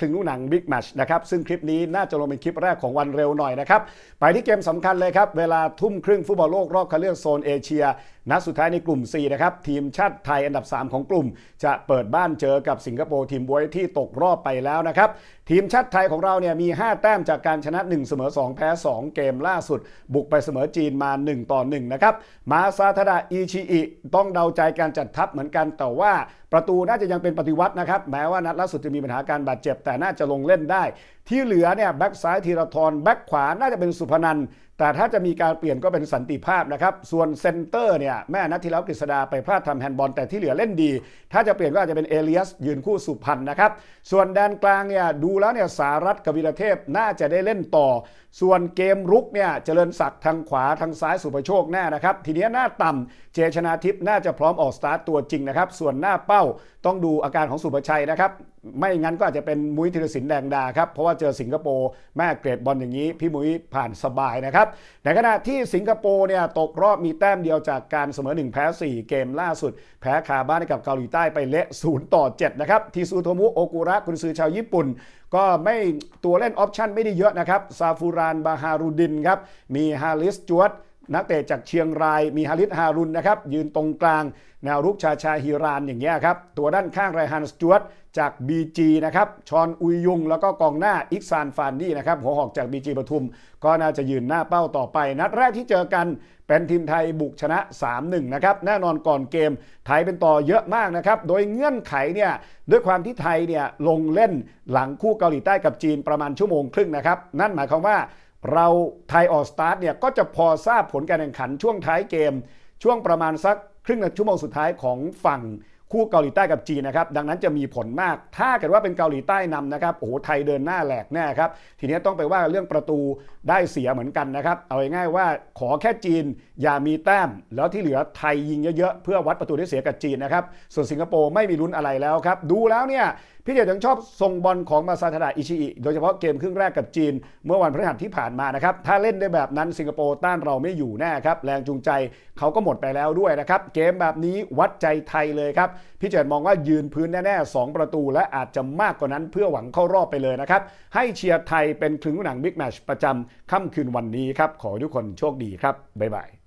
ถึงหนังบิ๊กแมชนะครับ ซึ่งคลิปนี้น่าจะลงเป็นคลิปแรกของวันเร็วหน่อยนะครับ ไปที่เกมสำคัญเลยครับ เวลาทุ่มครึ่งฟุตบอลโลกรอบคัดเลือกโซนเอเชียนัดสุดท้ายในกลุ่ม4นะครับทีมชาติไทยอันดับ 3 ของกลุ่ม จะเปิดบ้านเจอกับสิงคโปร์ทีมบวยที่ตกรอบไปแล้วนะครับทีมชาติไทยของเราเนี่ยมี 5 แต้มจากการชนะ 1 เสมอ 2 แพ้ 2 เกมล่าสุด บุกไปเสมอจีนมา 1 ต่อ 1 นะครับ มาซาทดะอิชิอิ ต้องเดาใจการจัดทัพเหมือนกันแต่ว่าประตูน่าจะยังเป็นปฏิวัตินะครับ แม้ว่านัดล่าสุดจะมีปัญหาการบาดเจ็บแต่น่าจะลงเล่นได้ ที่เหลือเนี่ยแบ็กซ้ายธีรทรแบ็กขวาน่าจะเป็นสุพนันแต่ถ้าจะมีการเปลี่ยนก็เป็นสันติภาพนะครับส่วนเซนเตอร์เนี่ยแม่นัดที่แล้วกฤษดาไปพลาดทำแฮนด์บอลแต่ที่เหลือเล่นดี ถ้าจะเปลี่ยนก็อาจจะเป็นเอเลียสยืนคู่สุพรรณนะครับ ส่วนแดนกลางเนี่ยดูแล้วเนี่ยสารัตกับวีรเทพน่าจะได้เล่นต่อ ส่วนเกมรุกเนี่ยเจริญศักดิ์ทางขวาทางซ้ายสุภโชคแน่นะครับ ทีนี้หน้าต่ำเจชนาทิพย์น่าจะพร้อมออกสตาร์ตตัวจริงนะครับ ส่วนหน้าเป้าต้องดูอาการของสุภชัยนะครับไม่งั้นก็อาจจะเป็นมุ้ยธีรศิลป์แดงดาครับ เพราะว่าเจอสิงคโปร์แม่เกรดบอลอย่างนี้ พี่มุ้ยผ่านสบายนะครับในขณะที่สิงคโปร์เนี่ยตกรอบมีแต้มเดียวจากการเสมอ 1 แพ้ 4 เกมล่าสุด แพ้คาบ้านให้กับเกาหลีใต้ไปเละ 0 ต่อ 7 นะครับ ทีซูโทมุโอกุระคุณซือชาวญี่ปุ่น ก็ไม่ตัวเล่นออปชั่นไม่ได้เยอะนะครับ ซาฟูรานบาฮารุดินครับ มีฮาริสจวด นักเตะจากเชียงรายมีฮาริสฮารุนนะครับยืนตรงกลาง แนวรุกชาชาฮิรานอย่างเงี้ยครับตัวด้านข้างไรฮันสจวตจาก BG นะครับชอนอุยยุง แล้วก็กองหน้าอิกซานฟานดี้นะครับหัวหอกจาก BG ปทุม ก็น่าจะยืนหน้าเป้าต่อไป นัดแรกที่เจอกันเป็นทีมไทยบุกชนะ 3-1 นะครับแน่นอนก่อนเกมไทยเป็นต่อเยอะมากนะครับโดยเงื่อนไขเนี่ยด้วยความที่ไทยเนี่ยลงเล่นหลังคู่เกาหลีใต้กับจีนประมาณชั่วโมงครึ่งนะครับนั่นหมายความว่า เราไทยออกสตาร์ทเนี่ยก็จะพอทราบผลการแข่งขันช่วงท้ายเกม ช่วงประมาณสักครึ่งชั่วโมงสุดท้ายของฝั่งคู่เกาหลีใต้กับจีนนะครับดังนั้นจะมีผลมาก ถ้าเกิดว่าเป็นเกาหลีใต้นำนะครับโอ้โหไทยเดินหน้าแหลกแน่ครับทีนี้ต้องไปว่าเรื่องประตูได้เสียเหมือนกันนะครับเอาง่ายๆว่าขอแค่จีนอย่ามีแต้ม แล้วที่เหลือไทยยิงเยอะๆเพื่อวัดประตูได้เสียกับจีนนะครับส่วนสิงคโปร์ไม่มีลุ้นอะไรแล้วครับดูแล้วเนี่ย พี่เดชยังชอบทรงบอลของมาซาทาดะอิชิอิโดยเฉพาะเกมครึ่งแรกกับจีน เมื่อวันพฤหัสที่ผ่านมานะครับ ถ้าเล่นได้แบบนั้นสิงคโปร์ต้านเราไม่อยู่แน่ครับ แรงจูงใจเขาก็หมดไปแล้วด้วยนะครับ เกมแบบนี้วัดใจไทยเลยครับ พี่เจดมองว่ายืนพื้นแน่ๆ 2 ประตูและอาจจะมากกว่านั้นเพื่อหวังเข้ารอบไปเลยนะครับ ให้เชียร์ไทยเป็นครึ่งหนังบิ๊กแมชประจำค่ำคืนวันนี้ครับขอทุกคนโชคดีครับบ๊ายบาย